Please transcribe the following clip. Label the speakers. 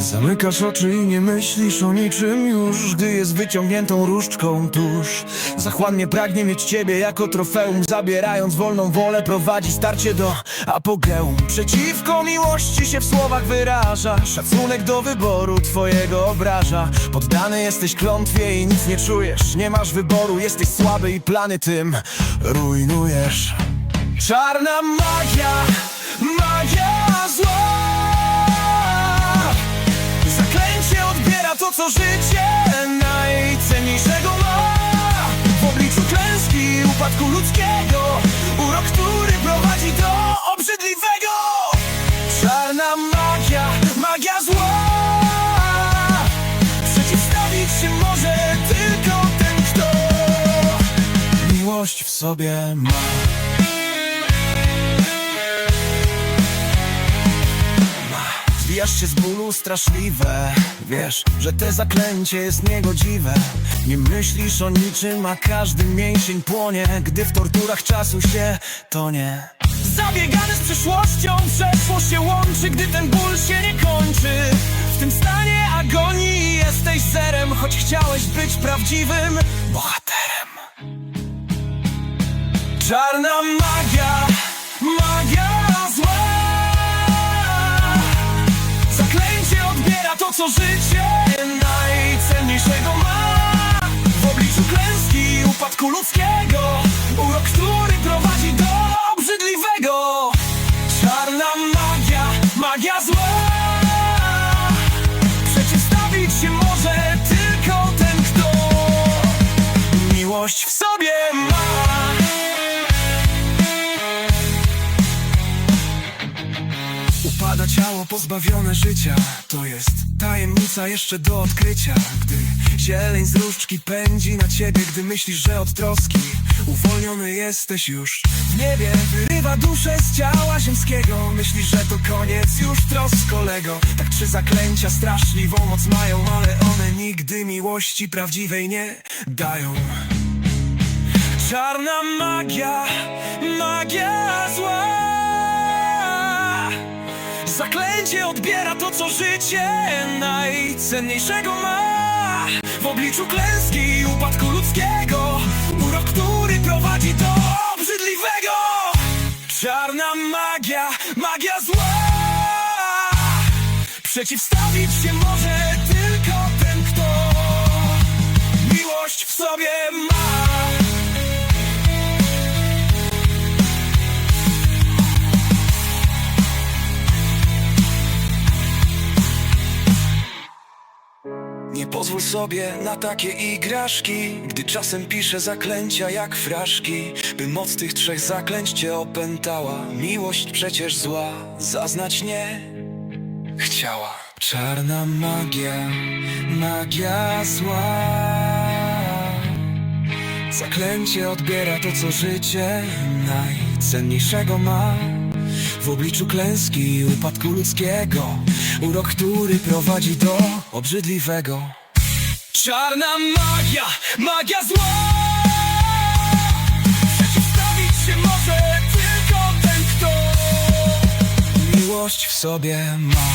Speaker 1: Zamykasz oczy i nie myślisz o niczym już Gdy jest wyciągniętą różdżką tuż. Zachłannie pragnie mieć ciebie jako trofeum Zabierając wolną wolę prowadzi starcie do apogeum. Przeciwko miłości się w słowach wyraża Szacunek do wyboru twojego obraża. Poddany jesteś klątwie i nic nie czujesz Nie masz wyboru, jesteś słaby i plany tym rujnujesz. Czarna magia, magia Miłość w sobie ma. Zwijasz się z bólu straszliwe. Wiesz, że te zaklęcie jest niegodziwe. Nie myślisz o niczym, a każdy mięsień płonie. Gdy w torturach czasu się tonie. Zabiegany z przyszłością, przeszłość się łączy Gdy ten ból się nie kończy. W tym stanie agonii jesteś zerem Choć chciałeś być prawdziwym bohaterem Czarna magia, magia zła. Zaklęcie odbiera to, co życie najcenniejszego ma. W obliczu klęski upadku ludzkiego Urok, który prowadzi do Upada ciało pozbawione życia. To jest tajemnica jeszcze do odkrycia. Gdy zieleń z różdżki pędzi na ciebie Gdy myślisz, że od troski Uwolniony jesteś już. W niebie wyrywa duszę z ciała ziemskiego. Myślisz, że to koniec już trosk kolego. Tak trzy zaklęcia straszliwą moc mają Ale one nigdy miłości prawdziwej nie dają. Czarna magia Zaklęcie odbiera to, co życie najcenniejszego ma. W obliczu klęski i upadku ludzkiego Urok, który prowadzi do obrzydliwego. Czarna magia, magia zła. Przeciwstawić się może tylko ten, kto Miłość w sobie ma pozwól sobie na takie igraszki Gdy czasem piszę zaklęcia jak fraszki By moc tych trzech zaklęć cię opętała. Miłość przecież zła Zaznać nie chciała. Czarna magia, magia zła. Zaklęcie odbiera to, co życie najcenniejszego ma. W obliczu klęski i upadku ludzkiego Urok, który prowadzi do obrzydliwego Czarna magia, magia zła. Przeciwstawić się może tylko ten, kto Miłość w sobie ma